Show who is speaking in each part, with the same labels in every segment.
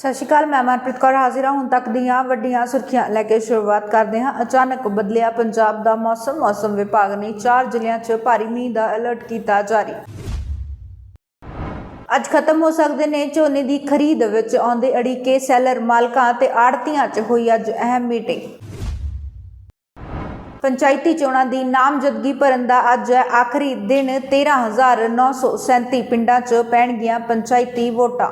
Speaker 1: ਸਤਿ ਸ਼੍ਰੀ ਅਕਾਲ, ਮੈਂ ਮਨਪ੍ਰੀਤ ਕੌਰ ਹਾਜ਼ਰ ਹਾਂ। ਹੁਣ ਤੱਕ ਦੀਆਂ ਵੱਡੀਆਂ ਸੁਰਖੀਆਂ ਲੈ ਕੇ ਸ਼ੁਰੂਆਤ ਕਰਦੇ ਹਾਂ। ਅਚਾਨਕ ਬਦਲਿਆ ਪੰਜਾਬ ਦਾ ਮੌਸਮ। ਮੌਸਮ ਵਿਭਾਗ ਨੇ 4 ਜ਼ਿਲ੍ਹਿਆਂ 'ਚ ਭਾਰੀ ਮੀਂਹ ਦਾ ਅਲਰਟ ਕੀਤਾ ਜਾਰੀ। ਅੱਜ ਖਤਮ ਹੋ ਸਕਦੇ ਨੇ ਝੋਨੇ ਦੀ ਖਰੀਦ, ਵਿੱਚ ਆਉਂਦੇ ਅੜੀਕੇ ਸੈਲਰ ਮਾਲਕਾਂ ਤੇ ਆੜਤੀਆਂ 'ਚ ਹੋਈ ਅੱਜ ਅਹਿਮ ਮੀਟਿੰਗ। ਪੰਚਾਇਤੀ ਚੋਣਾਂ ਦੀ ਨਾਮਜ਼ਦਗੀ ਭਰਨ ਦਾ ਅੱਜ ਆਖਰੀ ਦਿਨ। 13937 ਪਿੰਡਾਂ 'ਚ ਪੈਣਗੀਆਂ ਪੰਚਾਇਤੀ ਵੋਟਾਂ।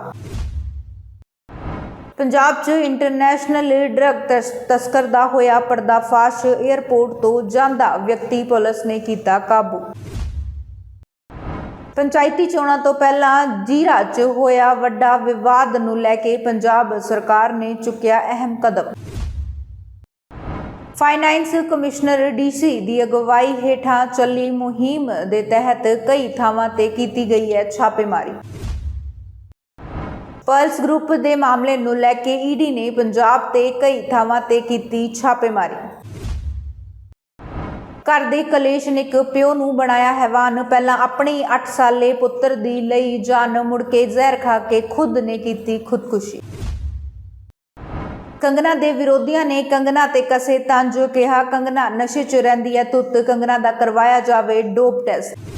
Speaker 1: ਪੰਜਾਬ 'ਚ ਇੰਟਰਨੈਸ਼ਨਲ ਡਰੱਗ ਤਸ- ਤਸਕਰ ਦਾ ਹੋਇਆ ਪਰਦਾਫਾਸ਼ 에ਅਰਪੋਰਟ ਤੋਂ ਜਾਂਦਾ ਵਿਅਕਤੀ ਪੁਲਿਸ ਨੇ ਕੀਤਾ ਕਾਬੂ। ਪੰਚਾਇਤੀ ਚੋਣਾਂ ਤੋਂ ਪਹਿਲਾਂ ਜੀਰਾ 'ਚ ਹੋਇਆ ਵੱਡਾ ਵਿਵਾਦ ਨੂੰ ਲੈ ਕੇ ਪੰਜਾਬ ਸਰਕਾਰ ਨੇ ਚੁੱਕਿਆ ਅਹਿਮ ਕਦਮ। ਫਾਈਨੈਂਸ ਕਮਿਸ਼ਨਰ ਡੀਸੀ ਦੀ ਅਗਵਾਈ ਹੇਠਾਂ ਚੱਲੀ ਮੁਹਿੰਮ ਦੇ ਤਹਿਤ ਕਈ ਥਾਵਾਂ ਤੇ ਕੀਤੀ ਗਈ ਹੈ ਛਾਪੇਮਾਰੀ। ਪਲਸ ਗਰੁੱਪ ਦੇ ਮਾਮਲੇ ਨੂੰ ਲੈ ਕੇ ਈਡੀ ਨੇ ਪੰਜਾਬ ਤੇ ਕਈ ਥਾਵਾਂ ਤੇ ਕੀਤੀ ਛਾਪੇਮਾਰੀ। ਘਰ ਦੇ ਕਲੇਸ਼ ਨੇ ਇੱਕ ਪਿਓ ਨੂੰ ਬਣਾਇਆ ਹੈਵਾਨ। ਪਹਿਲਾਂ ਆਪਣੀ 8 ਸਾਲੇ ਪੁੱਤਰ ਦੀ ਲਈ ਜਾਨ ਮੁੜ ਕੇ ਜ਼ਹਿਰ ਖਾ ਕੇ ਖੁਦ ਨੇ ਕੀਤੀ ਖੁਦਕੁਸ਼ੀ। ਕੰਗਨਾ ਦੇ ਵਿਰੋਧੀਆਂ ਨੇ ਕੰਗਨਾ ਤੇ ਕਸੇ ਤੰਜ ਕਿਹਾ, ਕੰਗਨਾ, ਨਸ਼ੇ 'ਚ ਰਹਿੰਦੀ ਹੈ ਤੁੱਤ ਕੰਗਨਾ ਦਾ ਕਰਵਾਇਆ ਜਾਵੇ ਡੋਪ ਟੈਸਟ।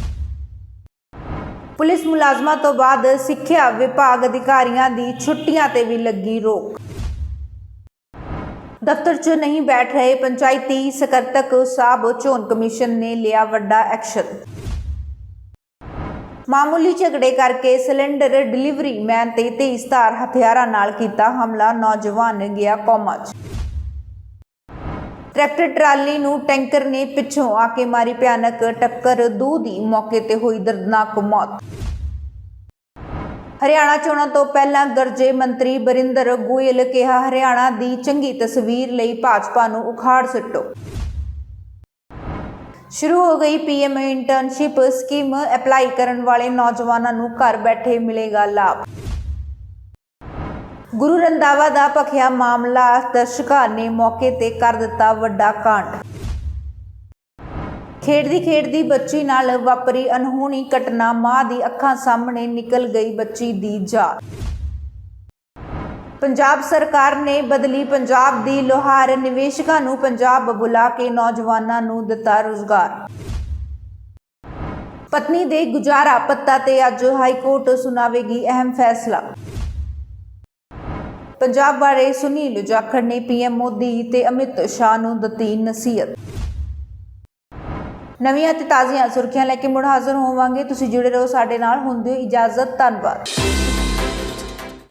Speaker 1: ਪੁਲਿਸ ਮੁਲਾਜ਼ਮਾਂ ਤੋਂ ਬਾਅਦ ਸਿੱਖਿਆ ਵਿਭਾਗ ਅਧਿਕਾਰੀਆਂ ਦੀ ਛੁੱਟੀਆਂ ਤੇ ਵੀ ਲੱਗੀ ਰੋਕ। ਦਫ਼ਤਰ 'ਚ ਨਹੀਂ ਬੈਠ ਰਹੇ ਪੰਚਾਇਤੀ ਸਕੱਤਰ ਸਾਹਿਬ ਚੋਣ ਕਮਿਸ਼ਨ ਨੇ ਲਿਆ ਵੱਡਾ ਐਕਸ਼ਨ। ਮਾਮੂਲੀ ਝਗੜੇ ਕਰਕੇ ਸਿਲੰਡਰ ਡਿਲੀਵਰੀ ਮੈਨ ਤੇ ਤੇਜ਼ਧਾਰ ਹਥਿਆਰਾਂ ਨਾਲ ਕੀਤਾ ਹਮਲਾ, ਨੌਜਵਾਨ ਗਿਆ ਕੋਮਾ 'ਚ ਟਰੈਕਟਰ ਟਰਾਲੀ ਨੂੰ ਟੈਂਕਰ ਨੇ ਪਿੱਛੋਂ ਆ ਕੇ ਮਾਰੀ ਭਿਆਨਕ ਟੱਕਰ, ਦੋ ਦੀ ਮੌਕੇ ਤੇ ਹੋਈ ਦਰਦਨਾਕ ਮੌਤ। ਹਰਿਆਣਾ ਚੋਣਾਂ ਤੋਂ ਪਹਿਲਾਂ ਗਰਜੇ ਮੰਤਰੀ ਬਰਿੰਦਰ ਗੋਇਲ ਕਿਹਾ, ਹਰਿਆਣਾ ਦੀ ਚੰਗੀ ਤਸਵੀਰ ਲਈ ਭਾਜਪਾ ਨੂੰ ਉਖਾੜ ਸੁੱਟੋ। ਸ਼ੁਰੂ ਹੋ ਗਈ ਪੀਐਮ ਇੰਟਰਨਸ਼ਿਪ ਸਕੀਮ, ਅਪਲਾਈ ਕਰਨ ਵਾਲੇ ਨੌਜਵਾਨਾਂ ਨੂੰ ਘਰ ਬੈਠੇ ਮਿਲੇਗਾ ਲਾਭ। ਗੁਰੂ ਰੰਦਾਵਾ ਦਾ ਭਖਿਆ ਮਾਮਲਾ ਦਰਸ਼ਕਾਂ ਨੇ ਮੌਕੇ ਤੇ ਕਰ ਦਿੱਤਾ ਵੱਡਾ ਕਾਂਡ। ਖੇਡਦੀ ਖੇਡਦੀ ਬੱਚੀ ਨਾਲ ਵਾਪਰੀ ਅਨਹੋਣੀ ਘਟਨਾ, ਮਾਂ ਦੀ ਅੱਖਾਂ ਸਾਹਮਣੇ ਨਿਕਲ ਗਈ ਬੱਚੀ ਦੀ ਜਾਨ। ਪੰਜਾਬ ਸਰਕਾਰ ਨੇ ਬਦਲੀ ਪੰਜਾਬ ਦੀ ਲੋਹਾਰ, ਨਿਵੇਸ਼ਕਾਂ ਨੂੰ ਪੰਜਾਬ ਬੁਲਾ ਕੇ ਨੌਜਵਾਨਾਂ ਨੂੰ ਦਿੱਤਾ ਰੁਜ਼ਗਾਰ। ਪਤਨੀ ਦੇ ਗੁਜ਼ਾਰਾ ਪੱਤਾ ਤੇ ਅੱਜ ਹਾਈ ਕੋਰਟ ਸੁਣਾਵੇਗੀ ਅਹਿਮ ਫੈਸਲਾ। ਪੰਜਾਬ ਬਾਰੇ ਸੁਨੀਲ ਜਾਖੜ ਨੇ ਪੀਐਮ ਮੋਦੀ ਤੇ ਅਮਿਤ ਸ਼ਾਹ ਨੂੰ ਦਿੱਤੀ ਨਸੀਹਤ। ਨਵੀਆਂ ਤੇ ਤਾਜ਼ੀਆਂ ਸੁਰਖੀਆਂ ਲੈ ਕੇ ਮੁੜ ਹਾਜ਼ਰ ਹੋਵਾਂਗੇ। ਤੁਸੀਂ ਜੁੜੇ ਰਹੋ ਸਾਡੇ ਨਾਲ, ਹੁੰਦੇ ਇਜਾਜ਼ਤ, ਧੰਨਵਾਦ।